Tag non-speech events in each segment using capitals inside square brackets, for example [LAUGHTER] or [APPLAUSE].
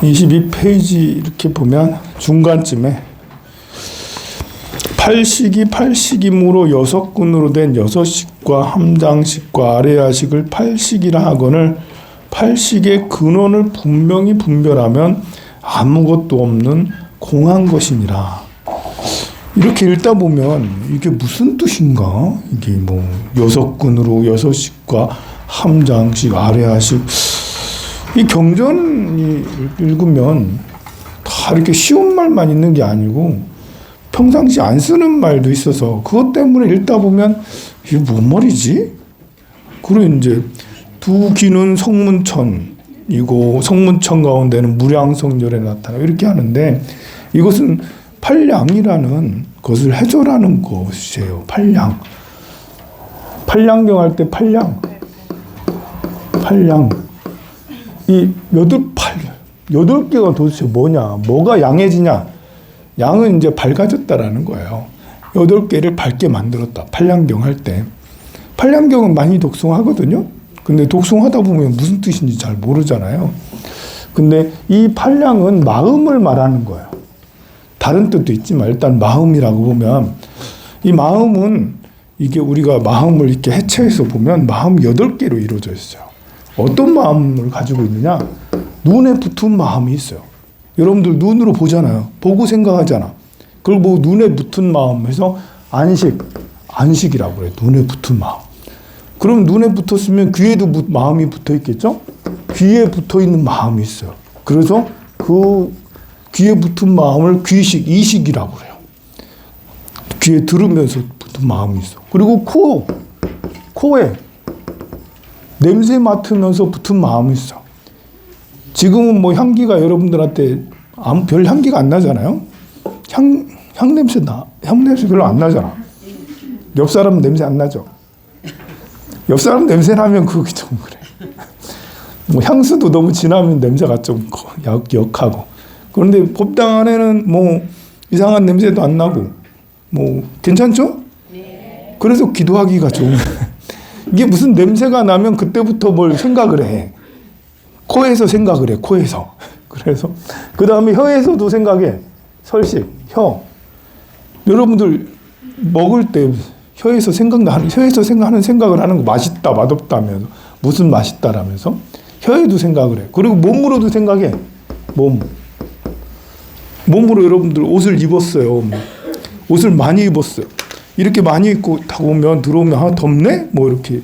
22페이지 이렇게 보면 중간쯤에 팔식이 팔식이므로 여섯 근으로 된 여섯식과 함장식과 아래야식을 팔식이라 하거늘 팔식의 근원을 분명히 분별하면 아무것도 없는 공한 것이니라. 이렇게 읽다 보면 이게 무슨 뜻인가? 이게 뭐 여섯 근으로 여섯식과 함장식, 아래야식 이 경전이 읽으면 다 이렇게 쉬운 말만 있는 게 아니고 평상시 안 쓰는 말도 있어서 그것 때문에 읽다 보면 이게 뭔 말이지? 그리고 이제 두 귀는 성문천이고 성문천 가운데는 무량성절에 나타나 이렇게 하는데 이것은 팔량이라는 것을 해설하는 것이에요. 팔량. 팔량경 할 때 팔량. 팔량. 이 여덟 팔 여덟 개가 도대체 뭐냐? 뭐가 양해지냐? 양은 이제 밝아졌다라는 거예요. 여덟 개를 밝게 만들었다. 팔량경 할 때. 팔량경은 많이 독송하거든요. 근데 독송하다 보면 무슨 뜻인지 잘 모르잖아요. 근데 이 팔량은 마음을 말하는 거예요. 다른 뜻도 있지만 일단 마음이라고 보면 이 마음은 이게 우리가 마음을 이렇게 해체해서 보면 마음 여덟 개로 이루어져 있어요. 어떤 마음을 가지고 있느냐? 눈에 붙은 마음이 있어요. 여러분들 눈으로 보잖아요. 보고 생각하잖아. 그걸 보고 눈에 붙은 마음에서 안식, 안식이라고 그래. 눈에 붙은 마음. 그럼 눈에 붙었으면 귀에도 무- 마음이 붙어 있겠죠? 귀에 붙어 있는 마음이 있어요. 그래서 그 귀에 붙은 마음을 귀식, 이식이라고 그래요. 귀에 들으면서 붙은 마음이 있어. 그리고 코, 코에 냄새 맡으면서 붙은 마음이 있어. 지금은 뭐 향기가 여러분들한테 아무 별 향기가 안 나잖아요. 향, 향 냄새 나, 향 냄새 별로 안 나잖아. 옆 사람 냄새 안 나죠. 옆 사람 냄새 나면 그게 좀 그래. 뭐 향수도 너무 진하면 냄새가 좀 거- 역, 역하고. 그런데 법당 안에는 뭐 이상한 냄새도 안 나고 뭐 괜찮죠? 그래서 기도하기가 좋은 이게 무슨 냄새가 나면 그때부터 뭘 생각을 해. 코에서 생각을 해. 코에서. [LAUGHS] 그래서 그 다음에 혀에서도 생각해. 설식, 혀. 여러분들 먹을 때 혀에서 생각나는 혀에서 생각하는 생각을 하는 거 맛있다, 맛없다면서 무슨 맛있다라면서 혀에도 생각을 해. 그리고 몸으로도 생각해. 몸. 몸으로 여러분들 옷을 입었어요. 뭐. 옷을 많이 입었어요. 이렇게 많이 입고 다 오면 들어오면 아 덥네 뭐 이렇게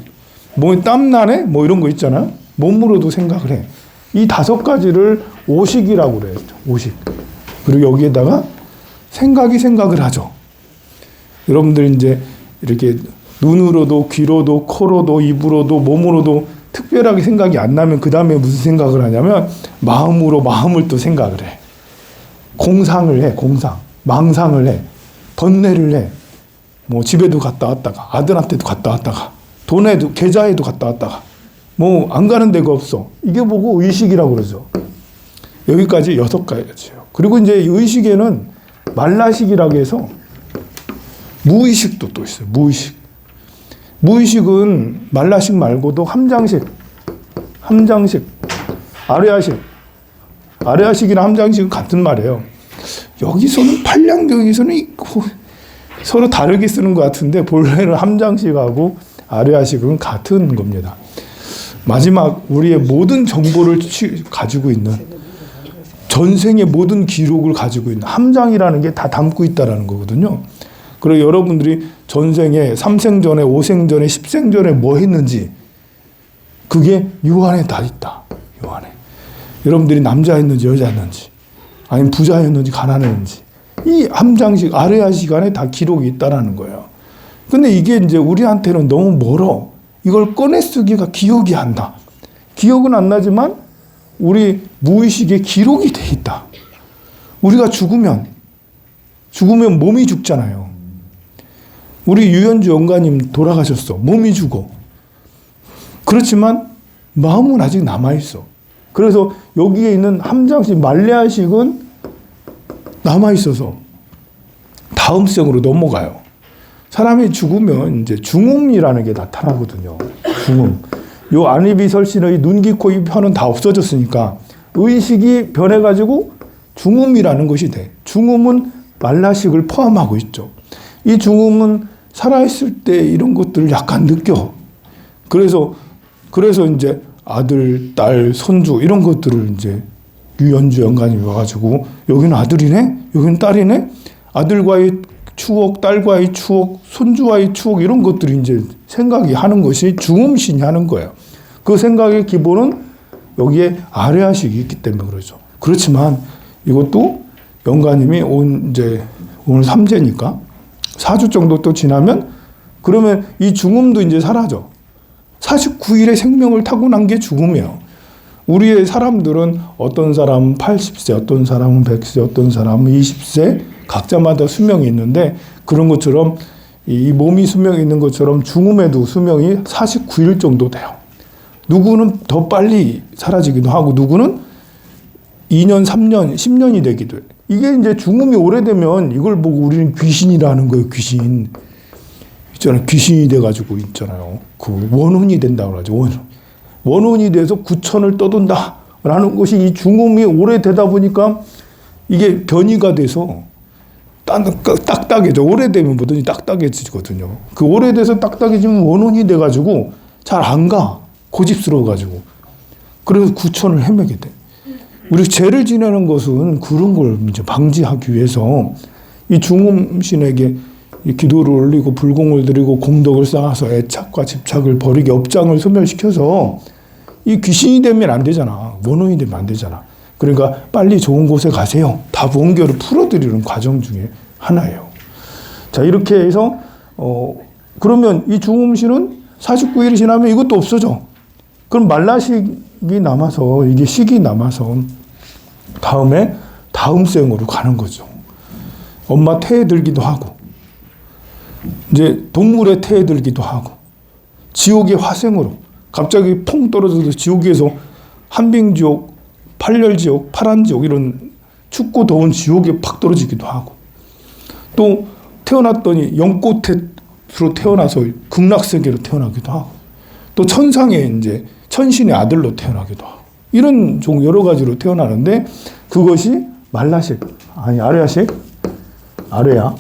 몸에 땀 나네 뭐 이런 거 있잖아요. 몸으로도 생각을 해. 이 다섯 가지를 오식이라고 그래요. 오식. 그리고 여기에다가 생각이 생각을 하죠. 여러분들 이제 이렇게 눈으로도 귀로도 코로도 입으로도 몸으로도 특별하게 생각이 안 나면 그 다음에 무슨 생각을 하냐면 마음으로 마음을 또 생각을 해. 공상을 해. 공상. 망상을 해. 번뇌를 해. 뭐 집에도 갔다 왔다가 아들한테도 갔다 왔다가 돈에도 계좌에도 갔다 왔다가 뭐 안 가는 데가 없어. 이게 보고 의식이라고 그러죠. 여기까지 여섯 가지예요. 그리고 이제 의식에는 말라식이라고 해서 무의식도 또 있어요. 무의식. 무의식은 말라식 말고도 함장식, 함장식, 아래아식, 아래아식이나 함장식은 같은 말이에요. 여기서는 팔량경에서는 이- 고- 서로 다르게 쓰는 것 같은데 본래는 함장식하고 아래아식은 같은 겁니다. 마지막 우리의 모든 정보를 취- 가지고 있는 전생의 모든 기록을 가지고 있는 함장이라는 게 다 담고 있다라는 거거든요. 그리고 여러분들이 전생에 삼생전에 오생전에 십생전에 뭐 했는지 그게 요 안에 다 있다. 요 안에. 여러분들이 남자였는지 여자였는지 아니면 부자였는지 가난했는지 이 함장식 아래아 시간에 다 기록이 있다라는 거예요. 근데 이게 이제 우리한테는 너무 멀어. 이걸 꺼내 쓰기가 기억이 안 나. 기억은 안 나지만 우리 무의식에 기록이 돼 있다. 우리가 죽으면 죽으면 몸이 죽잖아요. 우리 유현주 영가님 돌아가셨어. 몸이 죽어. 그렇지만 마음은 아직 남아 있어. 그래서 여기에 있는 함장식 말레아식은 남아 있어서 다음 생으로 넘어가요. 사람이 죽으면 이제 중음이라는 게 나타나거든요. 중음. 요 안입이 설신의 눈, 귀, 코, 입, 혀는 다 없어졌으니까 의식이 변해가지고 중음이라는 것이 돼. 중음은 말라식을 포함하고 있죠. 이 중음은 살아있을 때 이런 것들을 약간 느껴. 그래서 그래서 이제 아들, 딸, 손주 이런 것들을 이제 유연주 연관이 와가지고 여기는 아들이네, 여기는 딸이네. 아들과의 추억, 딸과의 추억, 손주와의 추억 이런 것들이 이제 생각이 하는 것이 중음신이 하는 거예요. 그 생각의 기본은 여기에 아래아식이 있기 때문에 그러죠. 그렇지만 이것도 영가님이 온 이제 오늘 삼재니까 4주 정도 또 지나면 그러면 이 중음도 이제 사라져. 49일의 생명을 타고난 게 죽음이에요. 우리의 사람들은 어떤 사람은 80세, 어떤 사람은 100세, 어떤 사람은 20세, 각자마다 수명이 있는데 그런 것처럼 이 몸이 수명이 있는 것처럼 중음에도 수명이 49일 정도 돼요. 누구는 더 빨리 사라지기도 하고 누구는 2년, 3년, 10년이 되기도 해. 이게 이제 중음이 오래되면 이걸 보고 우리는 귀신이라는 거예요, 귀신. 있잖아요. 귀신이 돼가지고 있잖아요. 그 원혼이 된다고 하죠. 원혼. 원혼이 돼서 구천을 떠돈다. 라는 것이 이 중음이 오래되다 보니까 이게 변이가 돼서 딱- 딱딱해져. 오래되면 뭐든지 딱딱해지거든요. 그 오래돼서 딱딱해지면 원혼이 돼가지고 잘 안 가. 고집스러워가지고. 그래서 구천을 헤매게 돼. 우리 죄를 지내는 것은 그런 걸 이제 방지하기 위해서 이 중음신에게 이 기도를 올리고 불공을 드리고 공덕을 쌓아서 애착과 집착을 버리게 업장을 소멸시켜서 이 귀신이 되면 안 되잖아. 원혼이 되면 안 되잖아. 그러니까 빨리 좋은 곳에 가세요. 다 원결을 풀어드리는 과정 중에 하나예요. 자, 이렇게 해서, 어, 그러면 이 중음신은 49일이 지나면 이것도 없어져. 그럼 말라식이 남아서, 이게 식이 남아서 다음에 다음 생으로 가는 거죠. 엄마 태에 들기도 하고, 이제 동물의 태에 들기도 하고, 지옥의 화생으로 갑자기 퐁 떨어져서 지옥에서 한빙지옥, 팔렬지옥, 파란지옥 이런 춥고 더운 지옥에 팍 떨어지기도 하고, 또 태어났더니 연꽃으로 태어나서 극락세계로 태어나기도 하고, 또 천상의 이제 천신의 아들로 태어나기도 하고, 이런 종 여러 가지로 태어나는데 그것이 말라식 아니 아래아식 아래야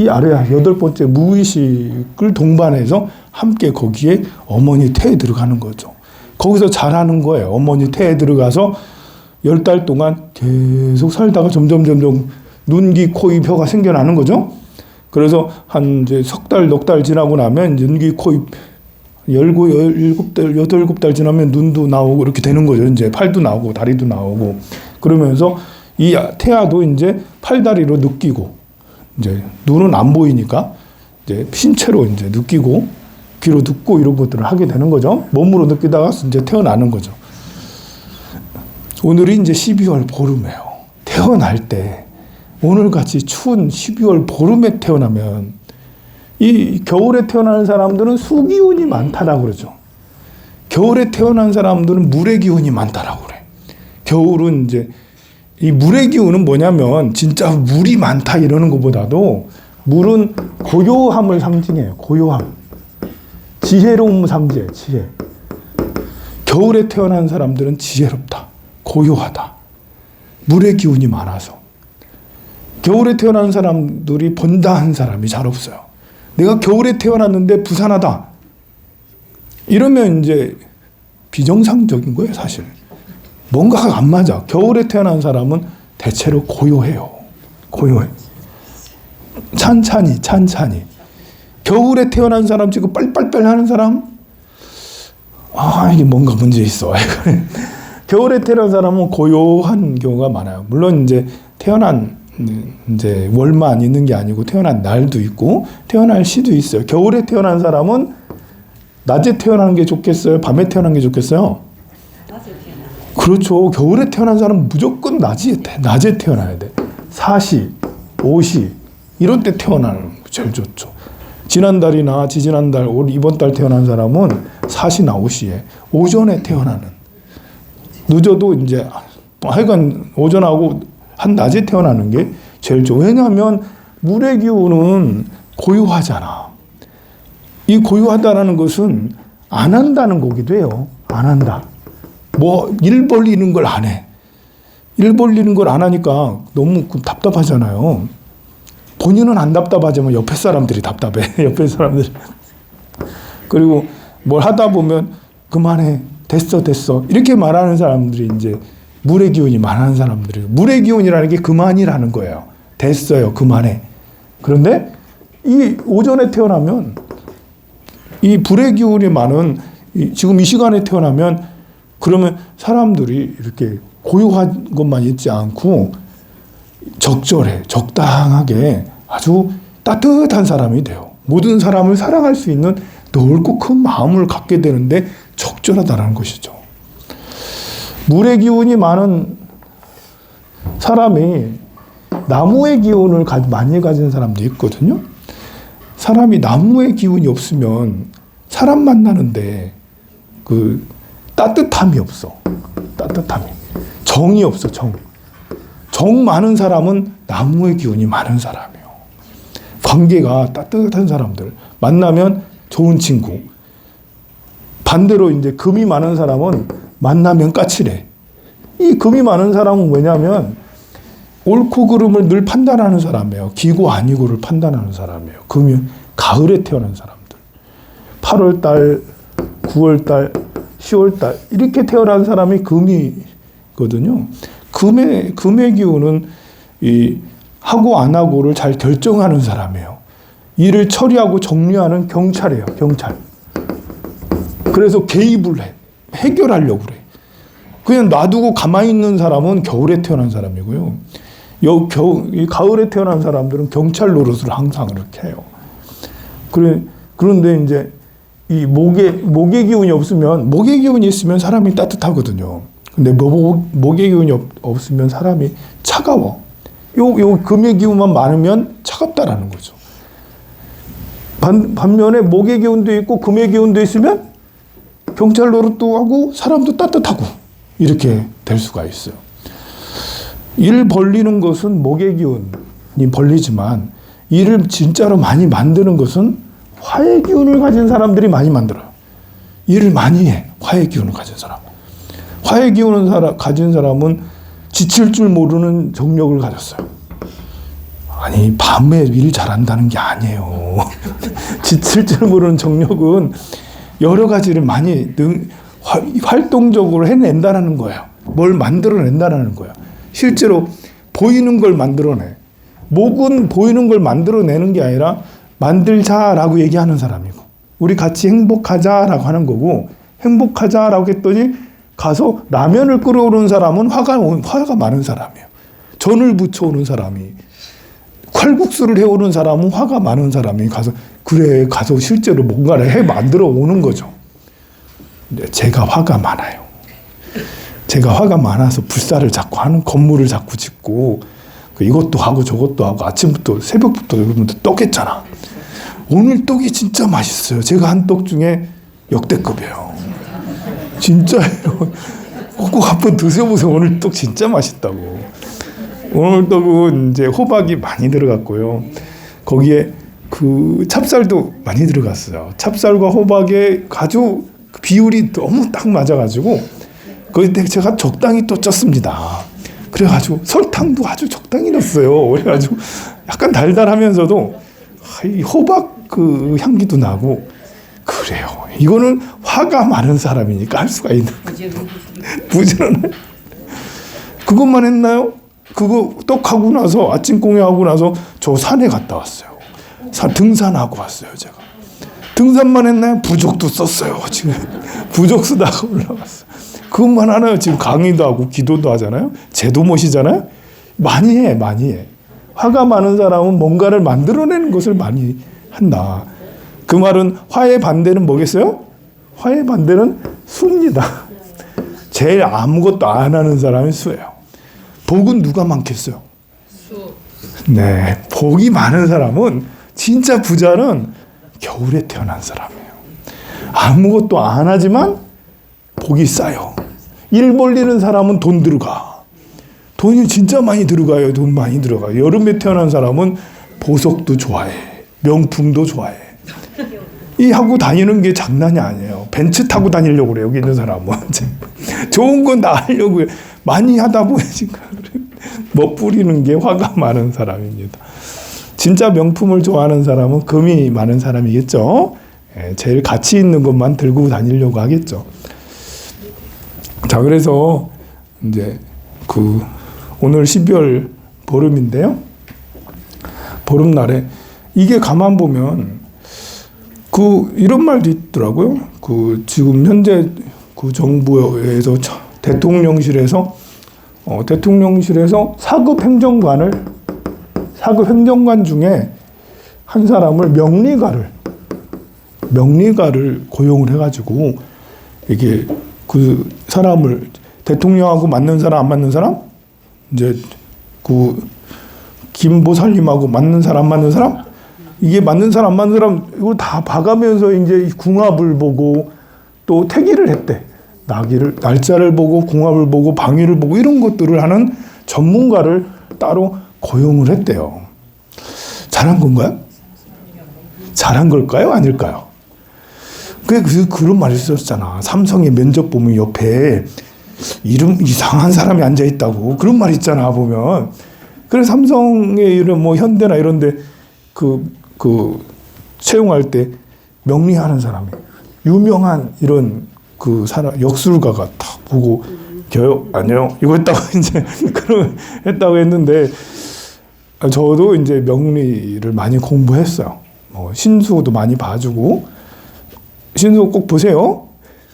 이 아래야 여덟 번째 무의식을 동반해서 함께 거기에 어머니 태에 들어가는 거죠. 거기서 자라는 거예요. 어머니 태에 들어가서 열 달 동안 계속 살다가 점점 점점 눈, 귀, 코, 입, 혀가 생겨나는 거죠. 그래서 한 이제 석 달, 넉 달 지나고 나면 눈, 귀, 코, 입 열고 열일곱 달, 여덟 일곱 달 지나면 눈도 나오고 이렇게 되는 거죠. 이제 팔도 나오고 다리도 나오고 그러면서 이 태아도 이제 팔다리로 느끼고 이제 눈은 안 보이니까 이제 신체로 이제 느끼고 귀로 듣고 이런 것들을 하게 되는 거죠. 몸으로 느끼다가 이제 태어나는 거죠. 오늘이 이제 12월 보름이에요. 태어날 때 오늘 같이 추운 12월 보름에 태어나면 이 겨울에 태어나는 사람들은 수기운이 많다라고 그러죠. 겨울에 태어난 사람들은 물의 기운이 많다라고 그래. 겨울은 이제 이 물의 기운은 뭐냐면 진짜 물이 많다 이러는 것보다도 물은 고요함을 상징해요. 고요함. 지혜로움 상징해. 지혜. 겨울에 태어난 사람들은 지혜롭다. 고요하다. 물의 기운이 많아서. 겨울에 태어난 사람들이 번다한 사람이 잘 없어요. 내가 겨울에 태어났는데 부산하다. 이러면 이제 비정상적인 거예요, 사실. 뭔가가 안 맞아. 겨울에 태어난 사람은 대체로 고요해요. 고요해. 찬찬히, 찬찬히. 겨울에 태어난 사람 지금 빨빨빨 하는 사람? 아, 이게 뭔가 문제 있어. [LAUGHS] 겨울에 태어난 사람은 고요한 경우가 많아요. 물론 이제 태어난 이제 월만 있는 게 아니고 태어난 날도 있고 태어날 시도 있어요. 겨울에 태어난 사람은 낮에 태어나는 게 좋겠어요? 밤에 태어나는 게 좋겠어요? 그렇죠. 겨울에 태어난 사람은 무조건 낮에, 낮에 태어나야 돼. 4시, 5시, 이런 때 태어나는 게 제일 좋죠. 지난달이나 지지난달, 올 이번 달 태어난 사람은 4시나 5시에 오전에 태어나는. 늦어도 이제 하여간 오전하고 한 낮에 태어나는 게 제일 좋아. 왜냐하면 물의 기운은 고요하잖아. 이 고요하다라는 것은 안 한다는 거기도 해요. 안 한다. 뭐 일 벌리는 걸 안 해. 일 벌리는 걸 안 하니까 너무 그 답답하잖아요. 본인은 안 답답하지만 옆에 사람들이 답답해. [LAUGHS] 옆에 사람들이. 그리고 뭘 하다 보면 그만해. 됐어, 됐어. 이렇게 말하는 사람들이 이제 물의 기운이 많은 사람들이에요. 물의 기운이라는 게 그만이라는 거예요. 됐어요. 그만해. 그런데 이 오전에 태어나면 이 불의 기운이 많은 이 지금 이 시간에 태어나면 그러면 사람들이 이렇게 고요한 것만 있지 않고 적절해, 적당하게 아주 따뜻한 사람이 돼요. 모든 사람을 사랑할 수 있는 넓고 큰 마음을 갖게 되는데 적절하다는 것이죠. 물의 기운이 많은 사람이 나무의 기운을 가- 많이 가진 사람도 있거든요. 사람이 나무의 기운이 없으면 사람 만나는데 그 따뜻함이 없어. 따뜻함이. 정이 없어, 정. 정 많은 사람은 나무의 기운이 많은 사람이에요. 관계가 따뜻한 사람들. 만나면 좋은 친구. 반대로 이제 금이 많은 사람은 만나면 까칠해. 이 금이 많은 사람은 왜냐면 옳고 그름을 늘 판단하는 사람이에요. 기고 아니고를 판단하는 사람이에요. 금이 가을에 태어난 사람들. 8월 달, 9월 달, 10월 달 이렇게 태어난 사람이 금이거든요. 금의 금의 기운은 이 하고 안 하고를 잘 결정하는 사람이에요. 일을 처리하고 정리하는 경찰이에요. 경찰. 그래서 개입을 해. 해결하려고 그래. 그냥 놔두고 가만히 있는 사람은 겨울에 태어난 사람이고요. 여, 겨, 이 가을에 태어난 사람들은 경찰 노릇을 항상 이렇게 해요. 그래, 그런데 이제 이 목에, 목의 기운이 없으면, 목의 기운이 있으면 사람이 따뜻하거든요. 근데 목, 목의 기운이 없, 없으면 사람이 차가워. 요, 요 금의 기운만 많으면 차갑다라는 거죠. 반, 반면에 목의 기운도 있고 금의 기운도 있으면 경찰 노릇도 하고 사람도 따뜻하고 이렇게 될 수가 있어요. 일 벌리는 것은 목의 기운이 벌리지만 일을 진짜로 많이 만드는 것은 화의 기운을 가진 사람들이 많이 만들어요. 일을 많이 해. 화의 기운을 가진 사람. 화의 기운을 사람, 가진 사람은 지칠 줄 모르는 정력을 가졌어요. 아니 밤에 일 잘한다는 게 아니에요. [LAUGHS] 지칠 줄 모르는 정력은 여러 가지를 많이 능, 화, 활동적으로 해낸다는 거예요. 뭘 만들어낸다는 거예요. 실제로 보이는 걸 만들어내. 목은 보이는 걸 만들어내는 게 아니라 만들자라고 얘기하는 사람이고 우리 같이 행복하자라고 하는 거고 행복하자라고 했더니 가서 라면을 끓여오는 사람은 화가 화가 많은 사람이에요. 전을 부쳐오는 사람이 칼국수를 해오는 사람은 화가 많은 사람이 가서 그래 가서 실제로 뭔가를 해 만들어 오는 거죠. 제가 화가 많아요. 제가 화가 많아서 불사를 자꾸 하는 건물을 자꾸 짓고 그 이것도 하고 저것도 하고 아침부터 새벽부터 여러분들 떡했잖아. 오늘 떡이 진짜 맛있어요. 제가 한 떡 중에 역대급이에요. 진짜예요. 꼭 한번 드셔보세요. 오늘 떡 진짜 맛있다고. 오늘 떡은 이제 호박이 많이 들어갔고요. 거기에 그 찹쌀도 많이 들어갔어요. 찹쌀과 호박의 아주 그 비율이 너무 딱 맞아가지고 그때 제가 적당히 또 쪘습니다. 그래가지고 설탕도 아주 적당히 넣었어요. 그래가지고 약간 달달하면서도 아, 이 호박 그 향기도 나고 그래요. 이거는 화가 많은 사람이니까 할 수가 있는 부지런해. [LAUGHS] 그것만 했나요? 그거 떡 하고 나서 아침 공양하고 나서 저 산에 갔다 왔어요. 산 등산하고 왔어요, 제가. 등산만 했나요? 부적도 썼어요, 지금. [LAUGHS] 부적 쓰다가 올라갔어요. 그것만 하나요? 지금 강의도 하고 기도도 하잖아요? 제도 모시잖아요? 많이 해, 많이 해. 화가 많은 사람은 뭔가를 만들어내는 것을 많이 한다. 그 말은 화의 반대는 뭐겠어요? 화의 반대는 수입니다. 제일 아무것도 안 하는 사람이 수예요. 복은 누가 많겠어요? 수. 네, 복이 많은 사람은 진짜 부자는 겨울에 태어난 사람이에요. 아무것도 안 하지만 복이 쌓여. 일 벌리는 사람은 돈 들어가. 돈이 진짜 많이 들어가요. 돈 많이 들어가. 여름에 태어난 사람은 보석도 좋아해. 명품도 좋아해. 이 하고 다니는 게 장난이 아니에요. 벤츠 타고 다니려고 그래 여기 있는 사람은 [LAUGHS] 좋은 건 다 하려고 해. 많이 하다 보니까 멋부리는 게 화가 많은 사람입니다. 진짜 명품을 좋아하는 사람은 금이 많은 사람이겠죠. 예, 제일 가치 있는 것만 들고 다니려고 하겠죠. 자, 그래서 이제 그 오늘 12월 보름인데요. 보름날에 이게 가만 보면 그 이런 말도 있더라고요. 그 지금 현재 그 정부에서 차- 대통령실에서 어, 대통령실에서 사급 행정관을 사급 행정관 중에 한 사람을 명리가를 명리가를 고용을 해가지고 이게 그 사람을 대통령하고 맞는 사람 안 맞는 사람 이제 그 김보살님하고 맞는 사람 안 맞는 사람 이게 맞는 사람 안 맞는 사람 이거 다 봐가면서 이제 궁합을 보고 또 태기를 했대 나기를 날짜를 보고 궁합을 보고 방위를 보고 이런 것들을 하는 전문가를 따로 고용을 했대요. 잘한 건가요? 잘한 걸까요? 아닐까요? 그, 그, 그런 말이 있었잖아. 삼성의 면접 보면 옆에 이름 이상한 사람이 앉아 있다고. 그런 말 있잖아, 보면. 그래서 삼성의 이런 뭐 현대나 이런데 그, 그, 채용할 때 명리하는 사람이 유명한 이런 그 사람, 역술가가 딱 보고 저요? 아니요. 이거 했다고 [LAUGHS] 이제 그런 했다고 했는데 저도 이제 명리를 많이 공부했어요. 뭐 신수도 많이 봐주고 신수 꼭 보세요.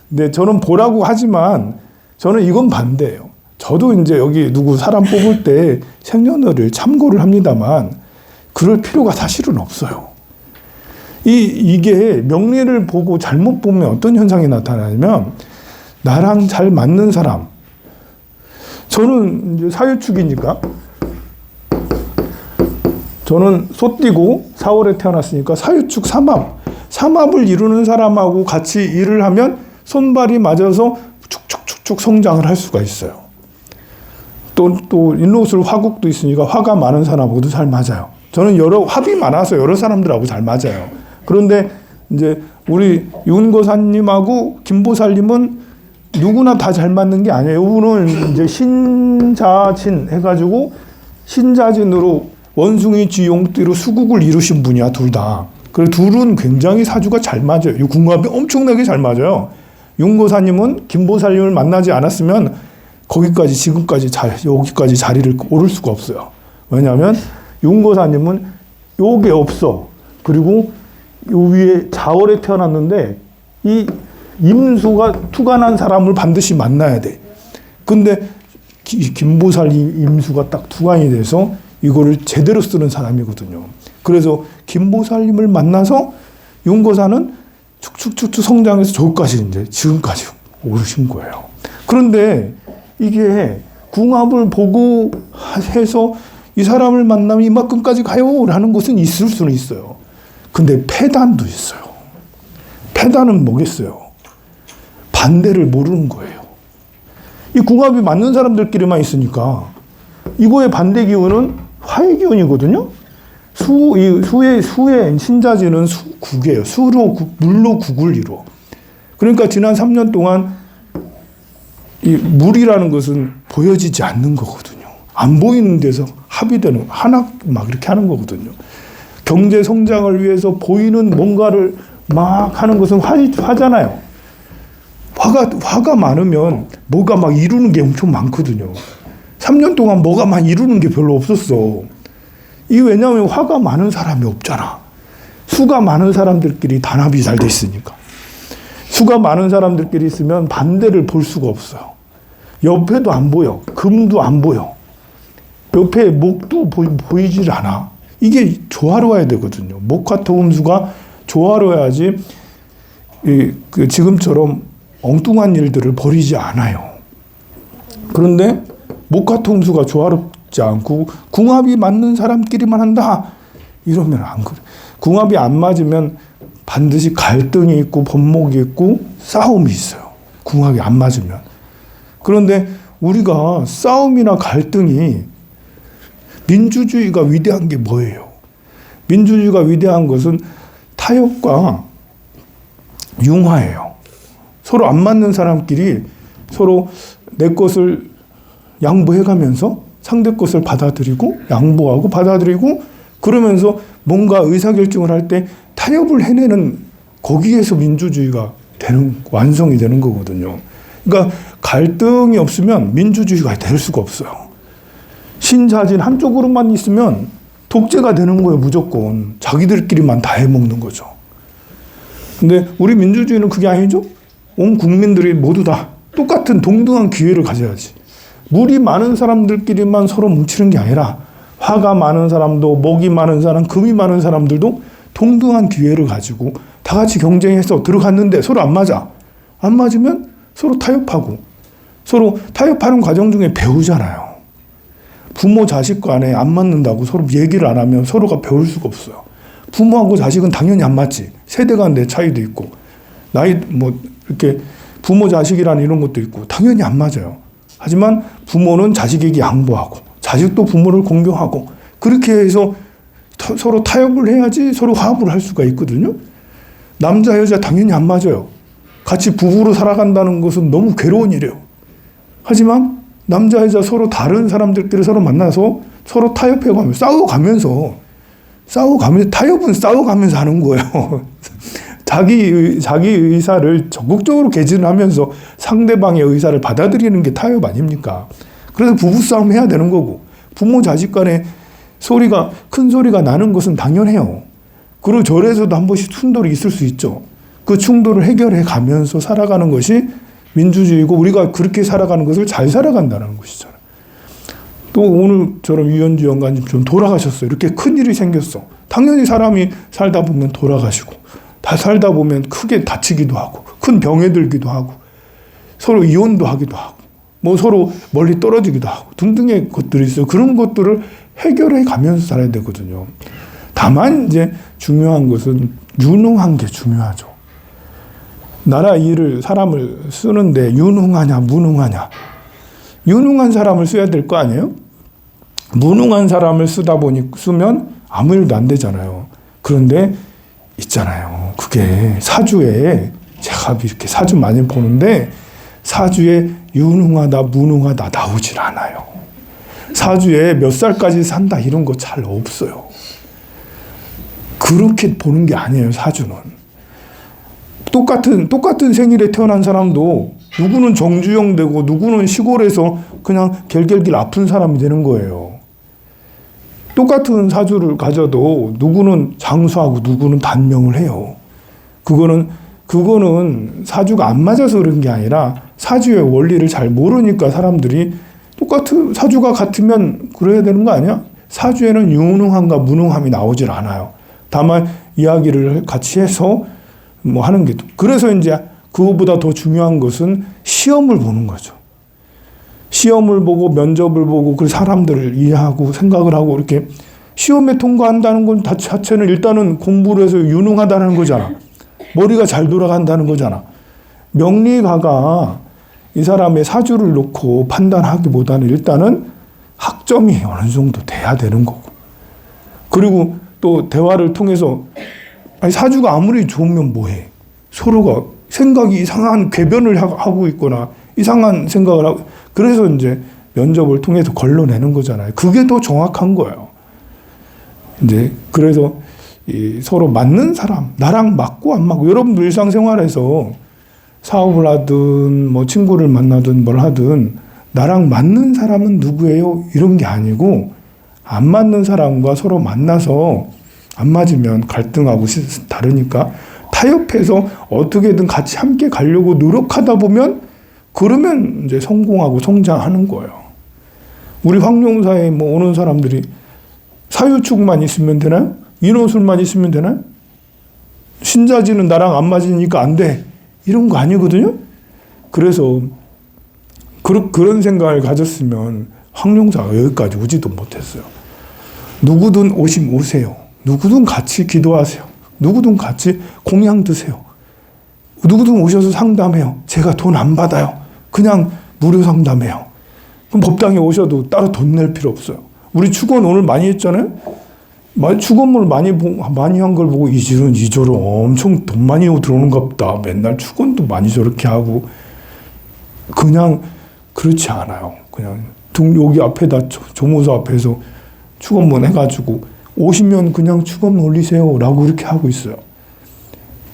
근데 저는 보라고 하지만 저는 이건 반대예요. 저도 이제 여기 누구 사람 뽑을 때 생년월일 참고를 합니다만 그럴 필요가 사실은 없어요. 이 이게 명리를 보고 잘못 보면 어떤 현상이 나타나냐면 나랑 잘 맞는 사람. 저는 이제 사유축이니까 저는 소띠고 4월에 태어났으니까 사유축 삼합. 삼합을 이루는 사람하고 같이 일을 하면 손발이 맞아서 축축축축 성장을 할 수가 있어요. 또, 또, 인로술 화국도 있으니까 화가 많은 사람하고도 잘 맞아요. 저는 여러, 합이 많아서 여러 사람들하고 잘 맞아요. 그런데 이제 우리 윤고사님하고 김보살님은 누구나 다 잘 맞는 게 아니에요. 이분은 이제 신자진 해가지고 신자진으로 원숭이 쥐용띠로 수국을 이루신 분이야, 둘 다. 그리고 둘은 굉장히 사주가 잘 맞아요. 이 궁합이 엄청나게 잘 맞아요. 윤고사님은 김보살님을 만나지 않았으면 거기까지 지금까지 자, 여기까지 자리를 오를 수가 없어요. 왜냐하면 윤고사님은 요게 없어. 그리고 요 위에 자월에 태어났는데 이 임수가 투간한 사람을 반드시 만나야 돼. 근데 기- 김보살 이 임수가 딱 투간이 돼서 이거를 제대로 쓰는 사람이거든요. 그래서 김보살님을 만나서 윤고사는 축축축축 성장해서 저기까지 이제 지금까지 오르신 거예요. 그런데 이게 궁합을 보고 해서 이 사람을 만나면 이만큼까지 가요 라는 것은 있을 수는 있어요. 근데 폐단도 있어요. 폐단은 뭐겠어요? 반대를 모르는 거예요. 이 궁합이 맞는 사람들끼리만 있으니까 이거의 반대 기운은 화의 기운이거든요. 수, 이 수의, 수의 신자지는 수, 국이에요. 수로, 국, 물로 국을 이루어. 그러니까 지난 3년 동안 이 물이라는 것은 보여지지 않는 거거든요. 안 보이는 데서 합의되는, 하나 막 이렇게 하는 거거든요. 경제 성장을 위해서 보이는 뭔가를 막 하는 것은 화, 화잖아요. 화가, 화가 많으면 뭐가 막 이루는 게 엄청 많거든요. 3년 동안 뭐가 막 이루는 게 별로 없었어. 이 왜냐하면 화가 많은 사람이 없잖아. 수가 많은 사람들끼리 단합이 잘 돼 있으니까. 수가 많은 사람들끼리 있으면 반대를 볼 수가 없어요. 옆에도 안 보여. 금도 안 보여. 옆에 목도 보이, 보이질 않아. 이게 조화로워야 되거든요. 목화 토음수가 조화로워야지 이, 그 지금처럼 엉뚱한 일들을 벌이지 않아요. 그런데 목화 통수가 조화롭 지 않고 궁합이 맞는 사람끼리만 한다 이러면 안 그래. 궁합이 안 맞으면 반드시 갈등이 있고 번목이 있고 싸움이 있어요. 궁합이 안 맞으면. 그런데 우리가 싸움이나 갈등이 민주주의가 위대한 게 뭐예요? 민주주의가 위대한 것은 타협과 융화예요. 서로 안 맞는 사람끼리 서로 내 것을 양보해 가면서 상대 것을 받아들이고 양보하고 받아들이고 그러면서 뭔가 의사결정을 할 때 타협을 해내는 거기에서 민주주의가 되는 완성이 되는 거거든요. 그러니까 갈등이 없으면 민주주의가 될 수가 없어요. 신자진 한쪽으로만 있으면 독재가 되는 거예요, 무조건. 자기들끼리만 다 해먹는 거죠. 근데 우리 민주주의는 그게 아니죠? 온 국민들이 모두 다 똑같은 동등한 기회를 가져야지. 물이 많은 사람들끼리만 서로 뭉치는 게 아니라 화가 많은 사람도 목이 많은 사람, 금이 많은 사람들도 동등한 기회를 가지고 다 같이 경쟁해서 들어갔는데 서로 안 맞아. 안 맞으면 서로 타협하고 서로 타협하는 과정 중에 배우잖아요. 부모 자식 간에 안 맞는다고 서로 얘기를 안 하면 서로가 배울 수가 없어요. 부모하고 자식은 당연히 안 맞지. 세대 간의 차이도 있고 나이 뭐 이렇게 부모 자식이라는 이런 것도 있고 당연히 안 맞아요. 하지만 부모는 자식에게 양보하고 자식도 부모를 공경하고 그렇게 해서 터- 서로 타협을 해야지 서로 화합을 할 수가 있거든요. 남자 여자 당연히 안 맞아요. 같이 부부로 살아간다는 것은 너무 괴로운 일이에요. 하지만 남자 여자 서로 다른 사람들끼리 서로 만나서 서로 타협해가면서 싸워가면서 싸워가면서 타협은 싸워가면서 하는 거예요. [LAUGHS] 자기 의- 자기 의사를 적극적으로 개진하면서 상대방의 의사를 받아들이는 게 타협 아닙니까? 그래서 부부 싸움 해야 되는 거고 부모 자식 간에 소리가 큰 소리가 나는 것은 당연해요. 그리고 절에서도 한 번씩 충돌이 있을 수 있죠. 그 충돌을 해결해 가면서 살아가는 것이 민주주의고 우리가 그렇게 살아가는 것을 잘 살아간다는 것이잖아요. 또 오늘처럼 유현주 영관님 좀 돌아가셨어요. 이렇게 큰 일이 생겼어. 당연히 사람이 살다 보면 돌아가시고 다 살다 보면 크게 다치기도 하고 큰 병에 들기도 하고 서로 이혼도 하기도 하고 뭐 서로 멀리 떨어지기도 하고 등등의 것들이 있어요. 그런 것들을 해결해 가면서 살아야 되거든요. 다만 이제 중요한 것은 유능한 게 중요하죠. 나라 일을 사람을 쓰는데 유능하냐 무능하냐 유능한 사람을 써야 될 거 아니에요? 무능한 사람을 쓰다 보니 쓰면 아무 일도 안 되잖아요. 그런데 있잖아요. 그게 사주에 제가 이렇게 사주 많이 보는데 사주에 유능하다 무능하다 나오질 않아요. 사주에 몇 살까지 산다 이런 거 잘 없어요. 그렇게 보는 게 아니에요. 사주는. 똑같은 똑같은 생일에 태어난 사람도 누구는 정주영 되고 누구는 시골에서 그냥 gelgel길 아픈 사람이 되는 거예요. 똑같은 사주를 가져도 누구는 장수하고 누구는 단명을 해요. 그거는 그거는 사주가 안 맞아서 그런 게 아니라 사주의 원리를 잘 모르니까 사람들이 똑같은 사주가 같으면 그래야 되는 거 아니야? 사주에는 유능함과 무능함이 나오질 않아요. 다만 이야기를 같이 해서 뭐 하는 게 그래서 이제 그거보다 더 중요한 것은 시험을 보는 거죠. 시험을 보고 면접을 보고 그 사람들을 이해하고 생각을 하고 이렇게 시험에 통과한다는 건다 자체는 일단은 공부를 해서 유능하다는 거잖아. 머리가 잘 돌아간다는 거잖아. 명리가가 이 사람의 사주를 놓고 판단하기보다는 일단은 학점이 어느 정도 돼야 되는 거고. 그리고 또 대화를 통해서 아니 사주가 아무리 좋으면 뭐해? 서로가 생각이 이상한 궤변을 하- 하고 있거나 이상한 생각을 하고 그래서 이제 면접을 통해서 걸러내는 거잖아요. 그게 더 정확한 거예요. 이제 그래서 이 서로 맞는 사람, 나랑 맞고 안 맞고 여러분들 일상생활에서 사업을 하든 뭐 친구를 만나든 뭘 하든 나랑 맞는 사람은 누구예요? 이런 게 아니고 안 맞는 사람과 서로 만나서 안 맞으면 갈등하고 시- 다르니까 타협해서 어떻게든 같이 함께 가려고 노력하다 보면 그러면 이제 성공하고 성장하는 거예요. 우리 황룡사에 뭐 오는 사람들이 사유축만 있으면 되나요? 인호술만 있으면 되나요? 신자지는 나랑 안 맞으니까 안 돼. 이런 거 아니거든요? 그래서 그, 그런 생각을 가졌으면 황룡사가 여기까지 오지도 못했어요. 누구든 오시면 오세요. 누구든 같이 기도하세요. 누구든 같이 공양 드세요. 누구든 오셔서 상담해요. 제가 돈 안 받아요. 그냥 무료 상담해요. 그럼 법당에 오셔도 따로 돈 낼 필요 없어요. 우리 축원 오늘 많이 했잖아요. 마- 축원물 많이 보, 많이 한 걸 보고 이질은 이조로 엄청 돈 많이 들어오는가 보다. 맨날 축원도 많이 저렇게 하고 그냥 그렇지 않아요. 그냥 등 여기 앞에다 조- 조무소 앞에서 축원문 해가지고 오시면 그냥 축원 올리세요라고 이렇게 하고 있어요.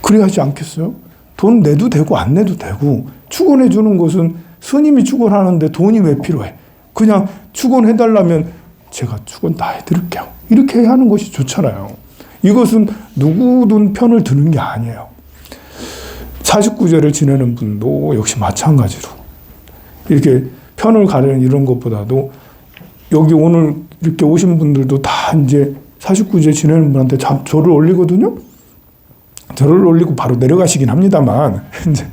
그래야지 않겠어요? 돈 내도 되고 안 내도 되고 축원해 주는 것은 스님이 축원하는데 돈이 왜 필요해? 그냥 축원해 달라면 제가 축원 다 해드릴게요. 이렇게 하는 것이 좋잖아요. 이것은 누구든 편을 드는 게 아니에요. 49제를 지내는 분도 역시 마찬가지로 이렇게 편을 가르는 이런 것보다도 여기 오늘 이렇게 오신 분들도 다 이제 49제 지내는 분한테 자- 절을 올리거든요. 절을 올리고 바로 내려가시긴 합니다만 [LAUGHS] 이제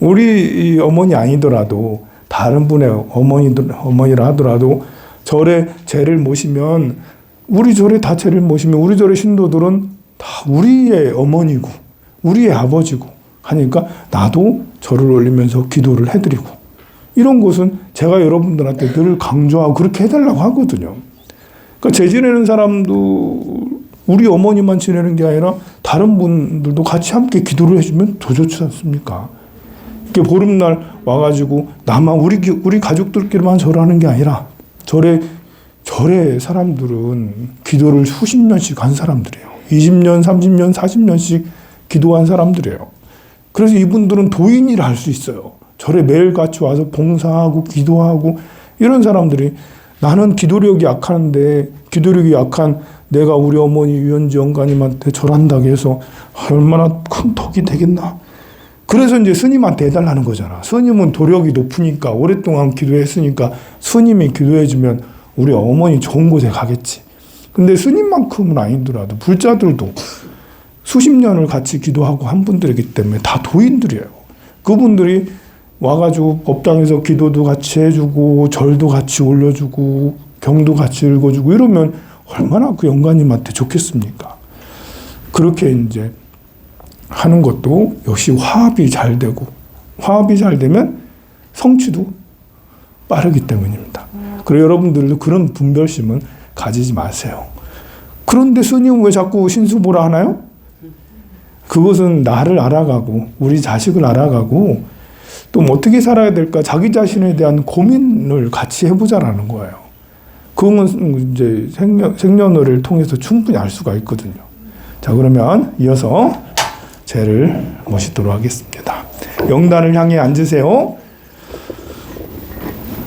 우리 이 어머니 아니더라도 다른 분의 어머니들 어머니라 하더라도 절에 제를 모시면 우리 절에 다 제를 모시면 우리 절의 신도들은 다 우리의 어머니고 우리의 아버지고 하니까 나도 절을 올리면서 기도를 해드리고 이런 것은 제가 여러분들한테 늘 강조하고 그렇게 해달라고 하거든요. 그러니까 제 지내는 사람도 우리 어머니만 지내는 게 아니라 다른 분들도 같이 함께 기도를 해주면 더 좋지 않습니까? 이렇게 보름날 와가지고 나만 우리 기- 우리 가족들끼리만 절하는 게 아니라 절에 절에 사람들은 기도를 수십 년씩 한 사람들이에요. 20년, 30년, 40년씩 기도한 사람들이에요. 그래서 이분들은 도인이라 할 수 있어요. 절에 매일 같이 와서 봉사하고 기도하고 이런 사람들이 나는 기도력이 약한데 기도력이 약한 내가 우리 어머니 유현지 영가님한테 절한다고 해서 얼마나 큰 덕이 되겠나. 그래서 이제 스님한테 해달라는 거잖아. 스님은 도력이 높으니까 오랫동안 기도했으니까 스님이 기도해주면 우리 어머니 좋은 곳에 가겠지. 근데 스님만큼은 아니더라도 불자들도 수십 년을 같이 기도하고 한 분들이기 때문에 다 도인들이에요. 그분들이 와가지고 법당에서 기도도 같이 해주고 절도 같이 올려주고 경도 같이 읽어주고 이러면 얼마나 그 영가님한테 좋겠습니까? 그렇게 이제 하는 것도 역시 화합이 잘 되고 화합이 잘 되면 성취도 빠르기 때문입니다. 그리고 여러분들도 그런 분별심은 가지지 마세요. 그런데 스님은 왜 자꾸 신수 보라 하나요? 그것은 나를 알아가고 우리 자식을 알아가고 또 뭐 어떻게 살아야 될까 자기 자신에 대한 고민을 같이 해보자라는 거예요. 그건 이제 생년, 생년월을 통해서 충분히 알 수가 있거든요. 자 그러면 이어서 제를 모시도록 하겠습니다. 영단을 향해 앉으세요.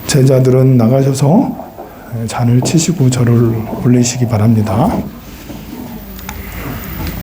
제자들은 나가셔서 잔을 치시고 절을 올리시기 바랍니다.